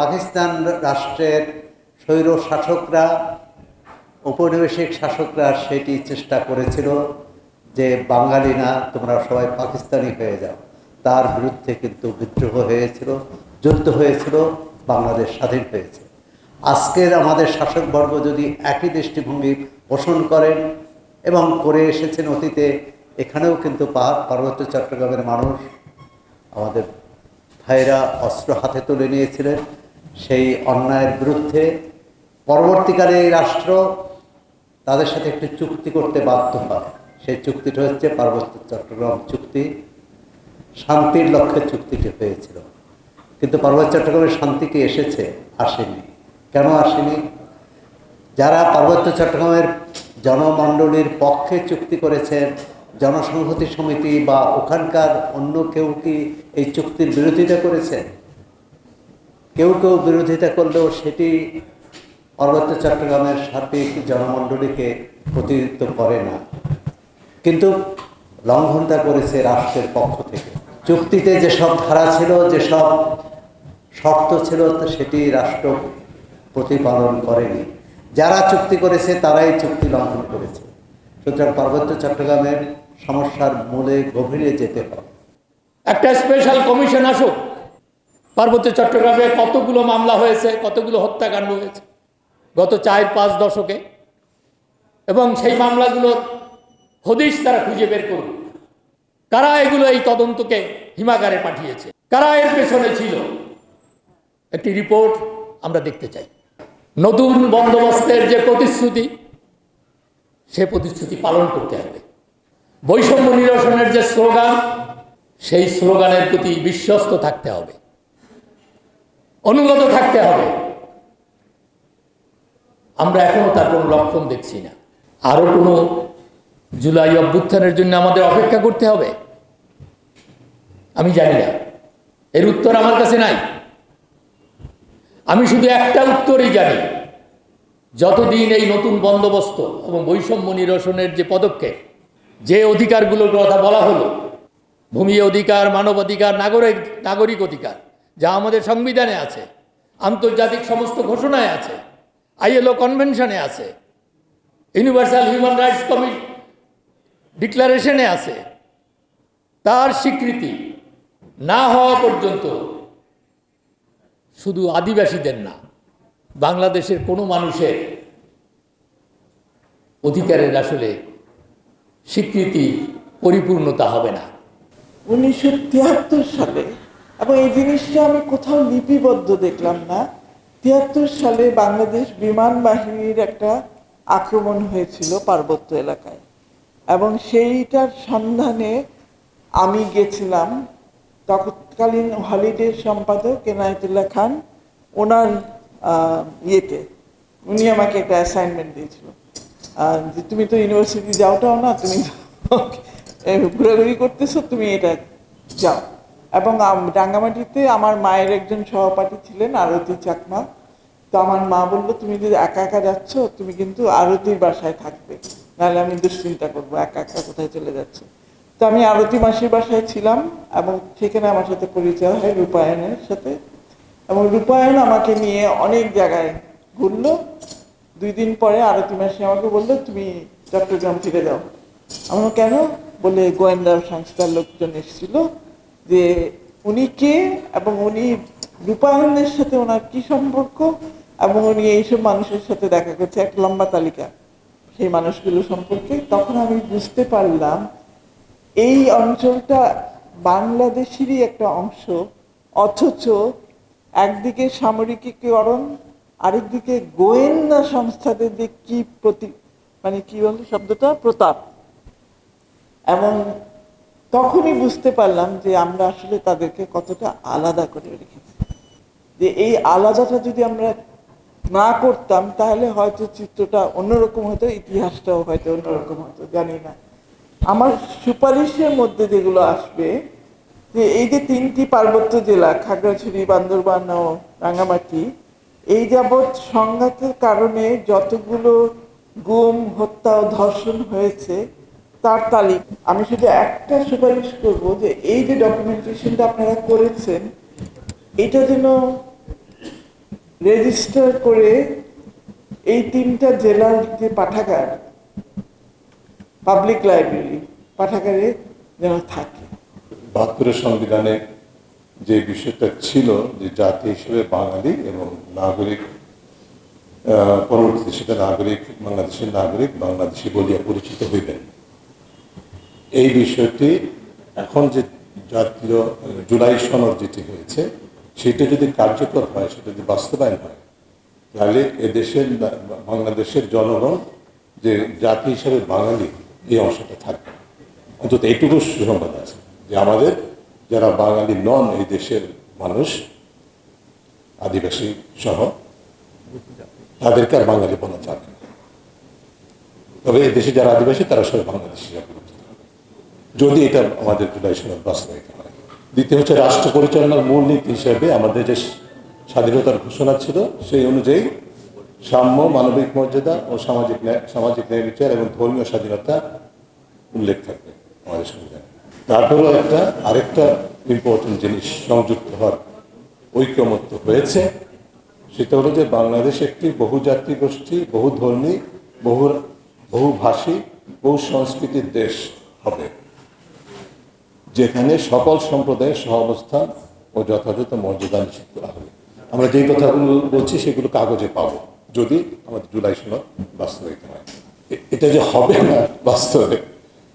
পাকিস্তান রাষ্ট্রের স্বৈর শাসকরা ঔপনিবেশিক শাসকরা সেটি চেষ্টা করেছিল যে, বাঙালি না, তোমরা সবাই পাকিস্তানি হয়ে যাও। তার বিরুদ্ধে কিন্তু বিদ্রোহ হয়েছিল, যুদ্ধ হয়েছিল, বাংলাদেশ স্বাধীন হয়েছে। আজকের আমাদের শাসকবর্গ যদি একই দৃষ্টিভঙ্গি পোষণ করেন এবং করে এসেছেন অতীতে, এখানেও কিন্তু পাহাড়, পার্বত্য চট্টগ্রামের মানুষ আমাদের ভাইরা অস্ত্র হাতে তুলে নিয়েছিলেন। সেই অন্যায়ের বিরুদ্ধে পরবর্তীকালে এই রাষ্ট্র তাদের সাথে একটি চুক্তি করতে বাধ্য হয়। সেই চুক্তিটা হচ্ছে পার্বত্য চট্টগ্রাম চুক্তি। শান্তির লক্ষ্যে চুক্তিটি হয়েছিল। কিন্তু পার্বত্য চট্টগ্রামের শান্তি কি এসেছে, আসেনি। কেন আসেনি? যারা পার্বত্য চট্টগ্রামের জনমণ্ডলীর পক্ষে চুক্তি করেছেন, জনসংহতি সমিতি বা ওখানকার অন্য কেউ কি এই চুক্তির বিরোধিতা করেছেন? কেউ কেউ বিরোধিতা করলেও সেটি পার্বত্য চট্টগ্রামের সার্বিক জনমণ্ডলীকে প্রতিনিধিত্ব করে না। কিন্তু লঙ্ঘনটা করেছে রাষ্ট্রের পক্ষ থেকে। চুক্তিতে যেসব ধারা ছিল, যেসব শর্ত ছিল, সেটি রাষ্ট্র প্রতিপালন করেনি। যারা চুক্তি করেছে, তারাই চুক্তি লঙ্ঘন করেছে। সুতরাং পার্বত্য চট্টগ্রামের সমস্যার মূলে গভীরে যেতে হবে। একটা স্পেশাল কমিশন আসুক। পার্বত্য চট্টগ্রামে কতগুলো মামলা হয়েছে, কতগুলো হত্যাকাণ্ড হয়েছে গত চার পাঁচ দশকে? এবং সেই মামলাগুলোর হদিশ তারা খুঁজে বের করুক। কারা এগুলো এই তদন্তকে হিমাগারে পাঠিয়েছে? কারা এর পেছনে ছিল? একটি রিপোর্ট আমরা দেখতে চাই। নতুন বন্দোবস্তের যে প্রতিশ্রুতি, সে প্রতিশ্রুতি পালন করতে হবে। বৈষম্য নিরসনের যে স্লোগান, সেই স্লোগানের প্রতি বিশ্বস্ত থাকতে হবে। অনুগত থাকতে হবে। আমরা এখনও তার কোনো লক্ষণ দেখছি না। আরও কোনো জুলাই অভ্যুত্থানের জন্য আমাদের অপেক্ষা করতে হবে? আমি জানি না। এর উত্তর আমার কাছে নাই। আমি শুধু একটা উত্তরই জানি। যতদিন এই নতুন বন্দোবস্ত এবং বৈষম্য নিরসনের যে পদক্ষেপ, যে অধিকারগুলোর কথা বলা হলো, ভূমি অধিকার, মানব অধিকার, নাগরিক নাগরিক অধিকার যা আমাদের সংবিধানে আছে, আন্তর্জাতিক সমস্ত ঘোষণায় আছে, আইএলও কনভেনশনে আছে, ইউনিভার্সাল হিউম্যান রাইটস কমি ডিক্লারেশনে আছে, তার স্বীকৃতি না হওয়া পর্যন্ত শুধু আদিবাসীদের না, বাংলাদেশের কোনো মানুষের অধিকারের আসলে স্বীকৃতি, পরিপূর্ণতা হবে না। উনিশশো তিয়াত্তর সালে এবং এই জিনিসটা আমি কোথাও লিপিবদ্ধ দেখলাম না। তিয়াত্তর সালে বাংলাদেশ বিমান বাহিনীর একটা আক্রমণ হয়েছিল পার্বত্য এলাকায়। এবং সেইটার সন্ধানে আমি গেছিলাম। তৎকালীন হলিডে সম্পাদক এনায়েতুল্লাহ খান, ওনার ইয়েতে, উনি আমাকে একটা অ্যাসাইনমেন্ট দিয়েছিল। যে তুমি তো ইউনিভার্সিটি যাওটাও না, তুমি ঘোরাঘুরি করতেছো, তুমি এটা যাও। এবং রাঙ্গামাটিতে আমার মায়ের একজন সহপাঠী ছিলেন, আরতি চাকমা। তো আমার মা বলল, তুমি যদি একা একা যাচ্ছ, তুমি কিন্তু আরতির বাসায় থাকবে। নাহলে আমি দুশ্চিন্তা করব, একা একা কোথায় চলে যাচ্ছে? তো আমি আরতি মাসির বাসায় ছিলাম এবং সেখানে আমার সাথে পরিচয় হয় রূপায়ণের সাথে। এবং রূপায়ণ আমাকে নিয়ে অনেক জায়গায় ঘুরলো। দুই দিন পরে আরতি মাসি আমাকে বলল, তুমি চট্টগ্রাম ফিরে যাও। আমার কেন? বলে গোয়েন্দা সংস্থার লোকজন এসেছিল। যে উনি কে এবং উনি রূপায়ণের সাথে ওনার কি সম্পর্ক এবং উনি এইসব মানুষের সাথে দেখা করছে এক লম্বা তালিকা সেই মানুষগুলো সম্পর্কে, তখন আমি বুঝতে পারলাম এই অঞ্চলটা বাংলাদেশেরই একটা অংশ, অথচ একদিকে সামরিকীকরণ, আরেকদিকে গোয়েন্দা সংস্থাদের যে কি প্রতি মানে কি বলে শব্দটা? প্রতাপ। এবং তখনই বুঝতে পারলাম যে আমরা আসলে তাদেরকে কতটা আলাদা করে রেখেছি। যে এই আলাদাটা যদি আমরা না করতাম, তাহলে হয়তো চিত্রটা অন্যরকম হতো, ইতিহাসটাও হয়তো অন্যরকম হতো, জানি না। আমার সুপারিশের মধ্যে যেগুলো আসবে, যে এই যে তিনটি পার্বত্য জেলা, খাগড়াছড়ি, বান্দরবান ও রাঙ্গামাটি, এই যাবৎ সংঘাতের কারণে যতগুলো গুম, হত্যা ও ধর্ষণ হয়েছে তার তালিকা আমি শুধু একটা সুপারিশ করব যে এই যে ডকুমেন্টেশনটা আপনারা করেছেন, এটা যেন রেজিস্টার করে এই তিনটা জেলার যে পাঠাগার পাবলিক লাইব্রেরি পাঠাগারে যেন থাকে। বাহাত্তরের সংবিধানে যে বিষয়টা ছিল যে জাতি হিসেবে বাঙালি এবং নাগরিক পরবর্তীতে সেটা নাগরিক, বাংলাদেশের নাগরিক, বাংলাদেশি বলিয়া পরিচিত হইবেন। এই বিষয়টি এখন যে জাতীয় জুলাই সনদ যেটি হয়েছে, সেটা যদি কার্যকর হয়, সেটা যদি বাস্তবায়ন হয়, তাহলে এদেশের বাংলাদেশের জনগণ যে জাতি হিসাবে বাঙালি, এই অংশটা থাকবে অন্তত এইটুকু সুসংবাদ আছে যে আমাদের যারা বাঙালি নন এই দেশের মানুষ, আদিবাসী সহ, তাদেরকে আর বাঙালি বলা যাবে তবে এই দেশে যারা আদিবাসী, তারা সবাই বাংলাদেশি। যদি এটা আমাদের সনদ বাস্তবায়িত হয়। দ্বিতীয় হচ্ছে রাষ্ট্র পরিচালনার মূলনীতি হিসেবে আমাদের যে স্বাধীনতার ঘোষণা ছিল, সেই অনুযায়ী সাম্য, মানবিক মর্যাদা ও সামাজিক ন্যায় সামাজিক ন্যায় বিচার এবং ধর্মীয় স্বাধীনতা উল্লেখ থাকবে আমাদের সংবিধানে। তারপরেও একটা, আরেকটা ইম্পর্টেন্ট জিনিস সংযুক্ত হওয়ার ঐক্যমত্য হয়েছে, সেটা হলো যে বাংলাদেশ একটি বহু জাতি গোষ্ঠী, বহু ধর্মী, বহু, বহুভাষী, বহু সংস্কৃতির দেশ হবে। যেখানে সকল সম্প্রদায়ের সহাবস্থান ও যথাযথ মর্যাদা নিশ্চিত করা হবে। আমরা যেই কথাগুলো বলছি সেগুলো কাগজে পাবো, যদি আমাদের জুলাই সনদ বাস্তবায়িত হয়। এটা যে হবে না বাস্তবে,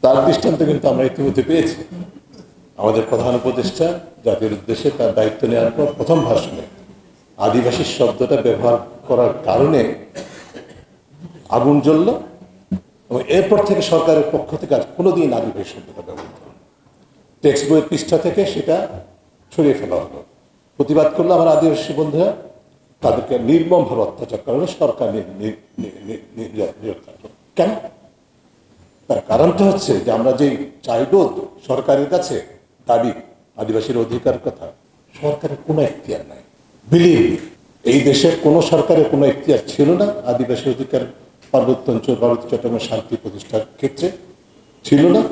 তার দৃষ্টান্ত কিন্তু আমরা ইতিমধ্যে পেয়েছি। আমাদের প্রধান উপদেষ্টা জাতির উদ্দেশ্যে তার দায়িত্ব নেওয়ার পর প্রথম ভাষণে আদিবাসী শব্দটা ব্যবহার করার কারণে আগুন জ্বলল এবং এরপর থেকে সরকারের পক্ষ থেকে আর কোনোদিন আদিবাসী শব্দটা না। টেক্সট বইয়ের পৃষ্ঠা থেকে সেটা সরিয়ে ফেলা হলো। প্রতিবাদ করল আমার আদিবাসী বন্ধুরা, তাদেরকে নির্মমভাবে অত্যাচার সরকার নি- নিয়োগ থাকল কেন? তার কারণটা হচ্ছে যে আমরা যে চাইব সরকারের কাছে, দাবি আদিবাসীর অধিকার কথা, সরকারের কোনো এখতিয়ার নাই। বিলিভ এই দেশের কোনো সরকারের কোনো এখতিয়ার ছিল না আদিবাসী অধিকার, পার্বত্য অঞ্চল ভারত চট্টগ্রাম শান্তি প্রতিষ্ঠার ক্ষেত্রে ছিল না।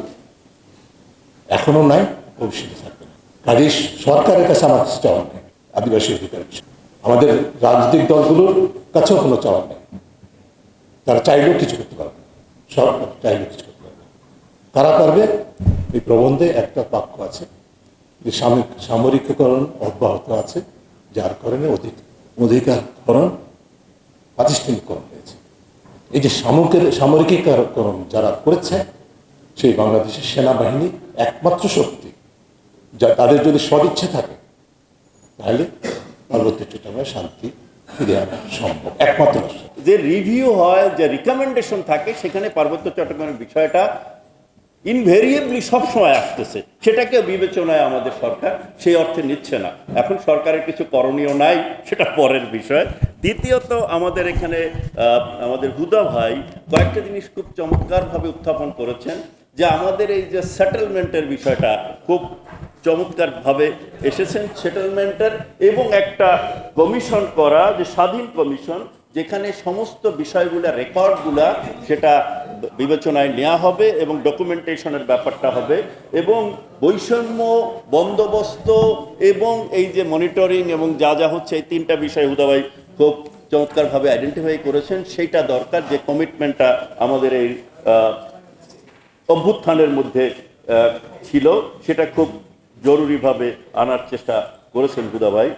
এখনও নাই, ভবিষ্যতে থাকবে না। কাজেই সরকারের কাছে আমার কাছে চাওয়ার নেই, আদিবাসী অধিকার আমাদের রাজনৈতিক দলগুলোর কাছেও কোনো চাওয়ার নেই। তারা চাইলেও কিছু করতে পারবে। সরকার চাইলেও কিছু করতে পারবে। কারা পারবে? এই প্রবন্ধে একটা বাক্য আছে যে সামরিক সামরিকীকরণ অব্যাহত আছে, যার কারণে অধিক, অধিকারকরণ প্রাতিষ্ঠানিকরণ হয়েছে। এই যে সামরিকীকরণ যারা করেছে, সেই বাংলাদেশের সেনাবাহিনী একমাত্র শক্তি। যা তাদের যদি সদিচ্ছা থাকে, তাহলে পার্বত্য চট্টগ্রামে শান্তি ফিরে আনা সম্ভব। একমাত্র যে রিভিউ হয়, যে রিকমেন্ডেশন থাকে, সেখানে পার্বত্য চট্টগ্রামের বিষয়টা ইনভেরিয়েবলি সবসময় আসতেছে। সেটাকে বিবেচনায় আমাদের সরকার সেই অর্থে নিচ্ছে না। এখন সরকারের কিছু করণীয় নাই, সেটা পরের বিষয়। দ্বিতীয়ত, আমাদের এখানে আমাদের হুদা ভাই কয়েকটা জিনিস খুব চমৎকারভাবে উত্থাপন করেছেন। যে আমাদের এই যে সেটেলমেন্টের বিষয়টা খুব চমৎকারভাবে এসেছেন। সেটেলমেন্টের এবং একটা কমিশন করা, যে স্বাধীন কমিশন যেখানে সমস্ত বিষয়গুলা, রেকর্ডগুলা সেটা বিবেচনায় নেওয়া হবে এবং ডকুমেন্টেশনের ব্যাপারটা হবে এবং বৈষম্য বন্দোবস্ত এবং এই যে মনিটরিং এবং যা যা হচ্ছে, এই তিনটা বিষয় হুদাবাই খুব চমৎকারভাবে আইডেন্টিফাই করেছেন। সেইটা দরকার যে কমিটমেন্টটা আমাদের এই অভ্যুত্থানের মধ্যে ছিল সেটা খুব জরুরিভাবে আনার চেষ্টা করেছেন হুদা ভাই